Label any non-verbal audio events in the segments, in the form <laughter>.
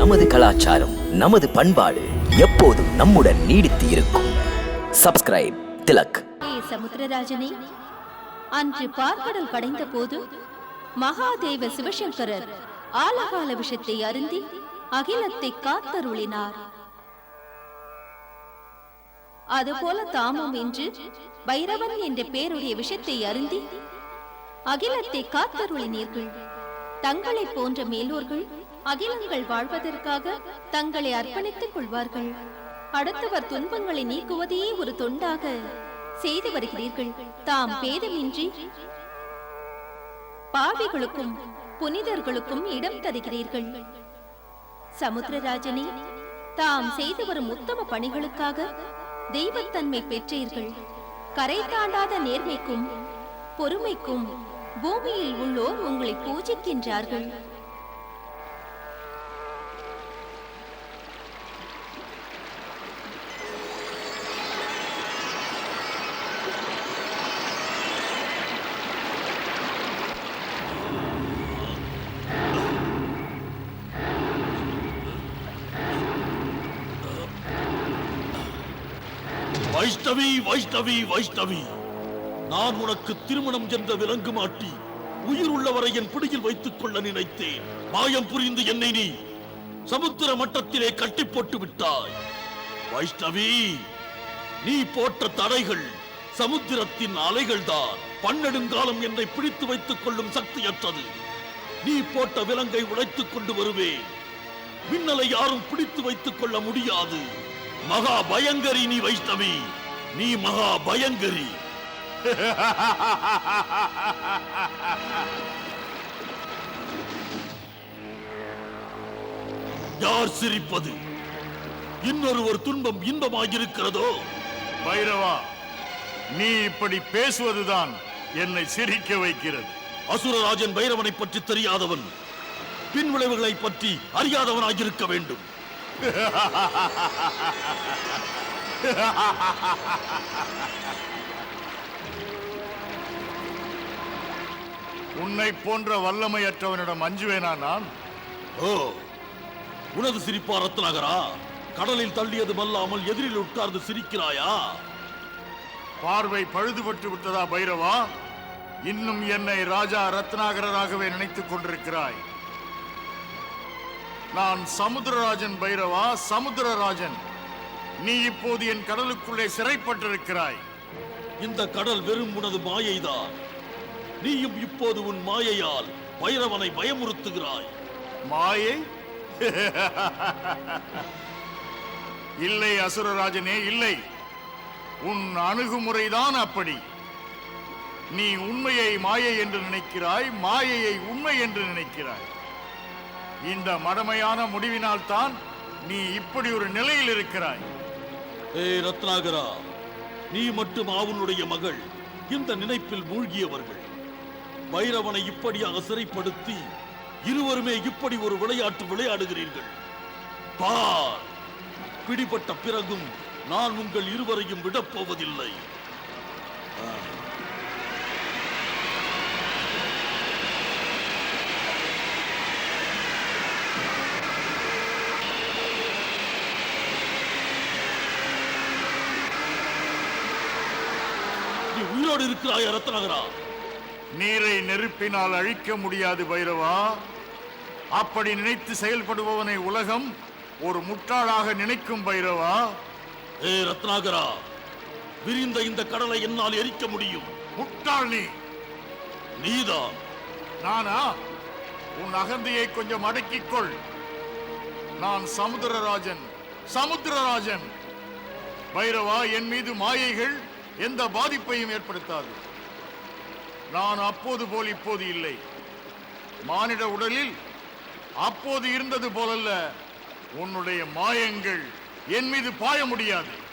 நமது கலாச்சாரம் நமது பண்பாடு எப்போதும் நம்முடன் நீடித்து இருக்கும். சப்ஸ்கிரைப் திலக். சமுத்திரராஜனே அன்று பார்க்கடல் கடைந்த போது மகாதேவ சிவசங்கரர் ஆலகால விஷத்தை அருந்தி அகிலத்தை காத்தருளினார். அதுபோல தாமும் இன்று பைரவன் என்ற பேருடைய விஷத்தை அருந்தி அகிலத்தை காத்தருளினீர்கள். தங்களைப் போன்ற மேலோர்கள் அகிலங்கள் வாழ்வதற்காக தங்களை அர்ப்பணித்துக் கொள்வார்கள். அடுத்தவர் துன்பங்களை நீக்குவதே ஒரு தொண்டாக செய்து வருகிறீர்கள். தாம் பேதமின்றி பாவிகளுக்கும் புனிதர்களுக்கும் இடம் தருகிறீர்கள். சமுத்திரராஜனே தாம் செய்து வரும் உத்தம பணிகளுக்காக தெய்வத்தன்மை பெற்றீர்கள். கரை தாண்டாத நேர்மைக்கும் பொறுமைக்கும் பூமியில் உள்ளோர் உங்களை பூஜிக்கின்றார்கள். வைஷ்ணவி வைஷ்ணவி வைஷ்ணவி. நான் உனக்கு திருமணம் என்ற விலங்கு மாட்டி உயிர் உள்ளவரை என் பிடியில் வைத்துக் கொள்ள நினைத்தேன். மாயம் புரிந்து என்னை நீ சமுத்திர மட்டத்திலே கட்டி போட்டு விட்டாய். வைஷ்ணவி நீ போட்ட தடைகள் சமுத்திரத்தின் அலைகள்தான். பன்னெடுங்காலம் என்னை பிடித்து வைத்துக் கொள்ளும் சக்தியற்றது. நீ போட்ட விலங்கை உடைத்துக் கொண்டு வருவேன். மின்னலை யாரும் பிடித்து வைத்துக் கொள்ள முடியாது. மகா பயங்கரி நீ வைஷ்ணவி. நீ மகா பயங்கரி யார் சிரிப்பது? இன்னொரு ஒரு துன்பம் இன்பமாயிருக்கிறதோ? பைரவா நீ இப்படி பேசுவதுதான் என்னை சிரிக்க வைக்கிறது. அசுரராஜன் பைரவனை பற்றி தெரியாதவன் பின் விளைவுகளை பற்றி அறியாதவனாயிருக்க வேண்டும். உன்னை போன்ற வல்லமையற்றவனிடம் அஞ்சுவேனா நான்? ஓ உனது சிரிப்பா ரத்னாகரா? கடலில் தள்ளியது மல்லாமல் எதிரில் உட்கார்ந்து சிரிக்கிறாயா? பார்வை பழுதுபட்டு விட்டதா பைரவா? இன்னும் என்னை ராஜா ரத்னாகரராகவே நினைத்துக் கொண்டிருக்கிறாய். நான் சமுத்திரராஜன் பைரவா சமுத்திரராஜன். நீ இப்போது என் கடலுக்குள்ளே சிறைப்பட்டிருக்கிறாய். இந்த கடல் வெறும் உனது மாயைதான். நீயும் இப்போது உன் மாயையால் பைரவனை பயமுறுத்துகிறாய். மாயை? <laughs> இல்லை அசுரராஜனே இல்லை. உன் அணுகுமுறைதான் அப்படி. நீ உண்மையை மாயை என்று நினைக்கிறாய் மாயையை உண்மை என்று நினைக்கிறாய். இந்த மடமையான முடிவினால் தான் நீ இப்படி ஒரு நிலையில் இருக்கிறாய். ஏய் ரத்னாகரா நீ மட்டும் ஆவுனுடைய மகள் இந்த நினைப்பில் மூழ்கியவர்கள். பைரவனை இப்படியாக சிறைப்படுத்தி இருவருமே இப்படி ஒரு விளையாட்டு விளையாடுகிறீர்கள். பார்! பிடிபட்ட பிறகும் நான் உங்கள் இருவரையும் விடப்போவதில்லை நீ உயிரோடு இருக்கிறாயா ரத்னாகரா? நீரை நெருப்பினால் அழிக்க முடியாது பைரவா. அப்படி நினைத்து செயல்படுபவனை உலகம் ஒரு முட்டாளாக நினைக்கும் பைரவா. ஏ ரத்னாகரா விரிந்த இந்த கடலை என்னால் எரிக்க முடியும். முட்டாள் நீ. நீதான். நானா? உன் அகந்தையை கொஞ்சம் அடக்கிக் கொள். நான் சமுத்திரராஜன் சமுத்திரராஜன். பைரவா என் மீது மாயைகள் எந்த பாதிப்பையும் ஏற்படுத்தாது. நான் அப்போது போல் இப்போது இல்லை. மானிட உடலில் அப்போது இருந்தது போலல்ல உன்னுடைய மாயங்கள் என் மீது பாய முடியாது.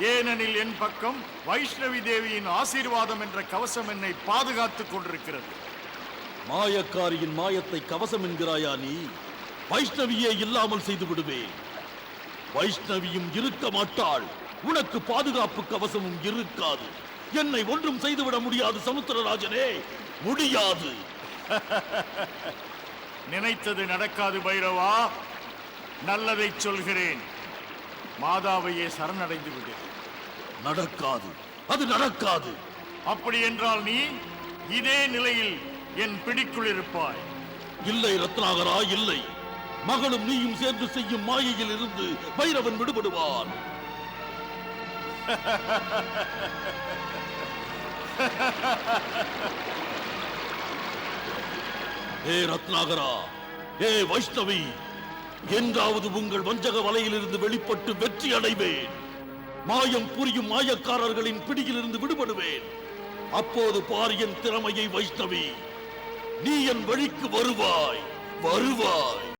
ஏனெனில் என் பக்கம் வைஷ்ணவி தேவியின் ஆசீர்வாதம் என்ற கவசம் என்னை பாதுகாத்துக் கொண்டிருக்கிறது. மாயக்காரியின் மாயத்தை கவசம் என்கிறாயா நீ? வைஷ்ணவியே இல்லாமல் செய்து விடுவேன். வைஷ்ணவியும் இருக்க மாட்டாள். உனக்கு பாதுகாப்பு கவசமும் இருக்காது. என்னை ஒன்றும் செய்துவிட முடியாது சமுத்திரராஜனே. முடியாது. <laughs> நினைத்தது நடக்காது பைரவா. நல்லதை சொல்கிறேன். மாதாவையே சரணடைந்து விடு. நடக்காது. அது நடக்காது. அப்படி என்றால் நீ இதே நிலையில் என் பிடிக்குள் இருப்பாய். இல்லை ரத்னாகரா இல்லை. மகளும் நீயும் சேர்ந்து செய்யும் மாயையில் இருந்து பைரவன் விடுபடுவான். <laughs> ஏ ரத்னாகரா ஏ வைஷ்ணவி என்றாவது உங்கள் வஞ்சக வலையிலிருந்து வெளிப்பட்டு வெற்றி அடைவேன். மாயம் புரியும் மாயக்காரர்களின் பிடியிலிருந்து விடுபடுவேன். அப்போது பார் என் திறமையை வைஷ்ணவி நீ என் வழிக்கு வருவாய் வருவாய்.